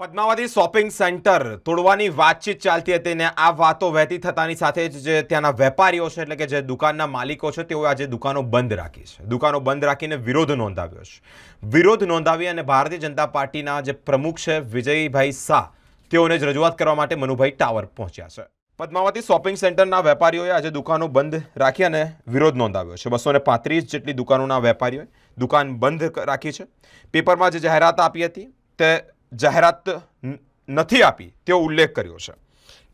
Padmavati shopping centre તોડવાની વાતચીત ચાલતી હતી ને આ વાતો વહેતી થતાની સાથે જ જે ત્યાંના વેપારીઓ છે, એટલે કે જે દુકાનના માલિકો છે, તેઓએ આજે દુકાનો બંધ રાખી છે. દુકાનો બંધ રાખીને વિરોધ નોંધાવ્યો છે. વિરોધ નોંધાવી અને ભારતીય જનતા પાર્ટીના જે પ્રમુખ છે, વિજયભાઈ શાહ, તેઓને જ રજૂઆત કરવા માટે મનુભાઈ ટાવર પહોંચ્યા છે. પદ્માવતી શોપિંગ સેન્ટરના વેપારીઓએ આજે દુકાનો બંધ રાખી અને વિરોધ નોંધાવ્યો છે. બસો ને પાંત્રીસ જેટલી દુકાનોના વેપારીઓએ દુકાન બંધ રાખી છે. પેપરમાં જે જાહેરાત આપી હતી તે જાહેરાત નથી આપી, તેવો ઉલ્લેખ કર્યો છે.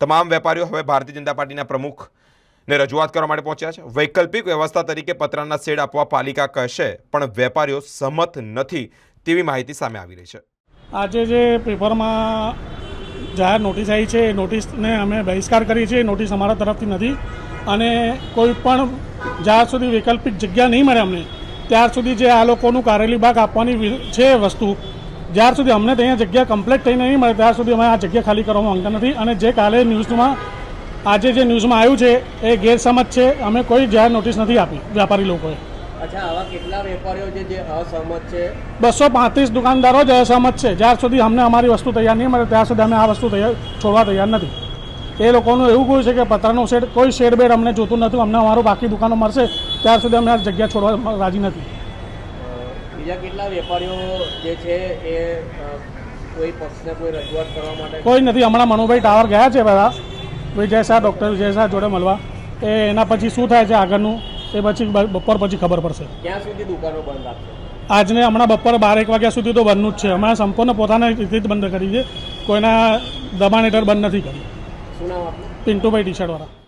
તમામ વેપારીઓ હવે ભારતીય જનતા પાર્ટીના પ્રમુખને રજૂઆત કરવા માટે પહોંચ્યા છે. વૈકલ્પિક વ્યવસ્થા તરીકે પતરાના શેડ આપવા પાલિકા કહેશે, પણ વેપારીઓ સંમત નથી તેવી માહિતી સામે આવી રહી છે. આજે જે પેપરમાં જાહેર નોટિસ આવી છે, એ નોટિસને અમે બહિષ્કાર કરી છે એ નોટિસ અમારા તરફથી નથી. અને કોઈ પણ જ્યાં સુધી વૈકલ્પિક જગ્યા નહીં મળે અમને, ત્યાર સુધી જે આ લોકોનું કારેલી બાગ આપવાની છે વસ્તુ જ્યાર સુધી અમને ત્યાં જગ્યા કમ્પ્લીટ થઈને નહીં મળે ત્યાર સુધી અમે આ જગ્યા ખાલી કરવા માંગતા નથી. અને જે કાલે ન્યૂઝમાં આજે જે ન્યૂઝમાં આવ્યું છે એ ગેરસમજ છે. અમે કોઈ જાહેર નોટિસ નથી આપી વ્યાપારી લોકોએ. બસો પાંત્રીસ દુકાનદારો જ અસહમત છે. જ્યાર સુધી અમને અમારી વસ્તુ તૈયાર નહીં મળે ત્યાં સુધી અમે આ વસ્તુ તૈયાર છોડવા તૈયાર નથી. એ લોકોનું એવું કહ્યું છે કે પતરાનો શેડ કોઈ શેડ બેડ અમને જોતું નથી. અમને અમારું બાકી દુકાનો મળશે ત્યાર સુધી અમે આ જગ્યા છોડવા રાજી નથી. બીજા કેટલા વેપારીઓ જે છે એ કોઈ પક્ષને કોઈ રજૂઆત કરવા માટે? કોઈ નથી હમણાં મનુભાઈ ટાવર ગયા છે બધા વિજય શાહ ડૉક્ટર વિજય શાહ જોડે મળવા. એ એના પછી શું થાય છે આગળનું એ પછી બપોર પછી ખબર પડશે. ક્યાં સુધી દુકાનો બંધ રાખશે? આજને હમણાં બપોર બાર એક વાગ્યા સુધી તો બંધનું જ છે. અમે સંપૂર્ણ પોતાના રીતે જ બંધ કરી છે. કોઈના દબાણ હેઠળ બંધ નથી કરી. શું નામ પિન્ટુભાઈ ટી શર્ટવાળા